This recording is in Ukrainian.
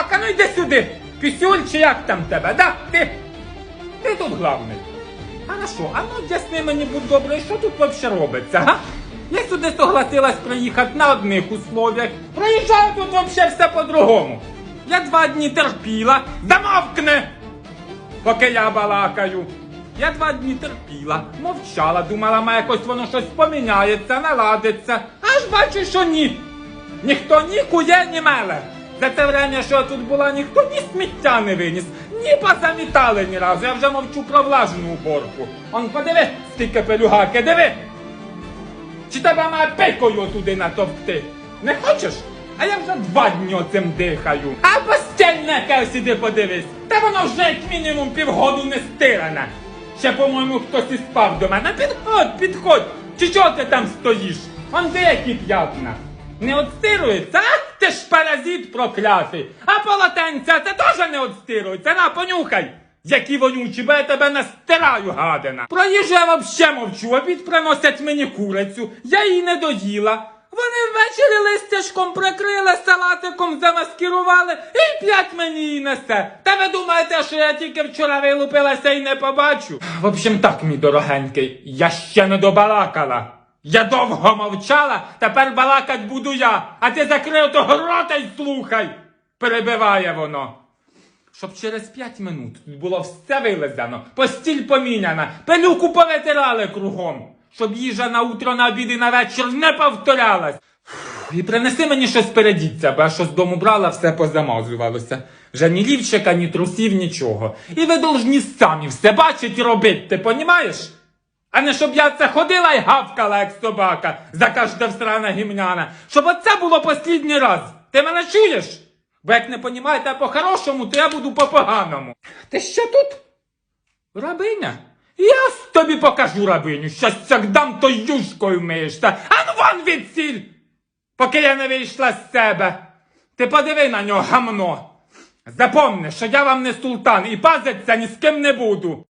Так, а ну йди сюди. Пісюль чи як там тебе, да? Ти? Ти тут главний. Хорошо, а ну об'ясни мені, будь добре, що тут взагалі робиться, га? Я сюди согласилась приїхати на одних условиях. Проїжджаю тут взагалі все по-другому. Я два дні терпіла, замовкни! Поки я балакаю. Я два дні терпіла, мовчала, думала, ма якось воно щось поміняється, наладиться. Аж бачу, що ні. Ніхто ні кує, ні меле. За це время, що я тут була, ніхто ні сміття не виніс, ні позамітали ні разу. Я вже мовчу про влажну уборку. Он подиви, скільки пелюгаки, диви. Чи тебе має пикою туди натовкти? Не хочеш? А я вже два дні оцим дихаю. А постільне яке сюди подивись. Та воно вже як мінімум півгоду не стиране. Ще, по-моєму, хтось і спав до мене. Підходь, підходь. Чи чого ти там стоїш? Он деякі п'ятна. Не отстирується? А? Ти ж паразит проклятий. А полотенця це теж не отстирується. На, понюхай. Які вонючі, бо я тебе настираю, гадина. Про їжу я вообще мовчу, обід приносять мені курицю, я її не доїла. Вони ввечері листячком прикрили, салатиком замаскірували і п'ять мені її несе. Та ви думаєте, що я тільки вчора вилупилася і не побачу? В общем так, мій дорогенький, я ще не добалакала. Я довго мовчала, тепер балакать буду я, а ти закрив того рота й слухай. Перебиває воно. Щоб через п'ять минут тут було все вилизано, постіль поміняна, пилюку повитирали кругом, щоб їжа на утро, на обід і на вечір не повторялась. І принеси мені щось передіться, бо я що з дому брала, все позамазувалося. Вже ні лівчика, ні трусів, нічого. І ви должні самі все бачить робити, ти понімаєш? А не щоб я це ходила і гавкала, як собака, за кожне всрана гімняна. Щоб оце було послідній раз. Ти мене чуєш? Бо як не понімаєте по-хорошому, то я буду по-поганому. Ти ще тут? Рабиня? Я тобі покажу рабиню, щас як дам то юшкою миєшся. А ну вон відсіль! Поки я не вийшла з себе. Ти подиви на нього гамно. Запомни, що я вам не султан і пазиться ні з ким не буду.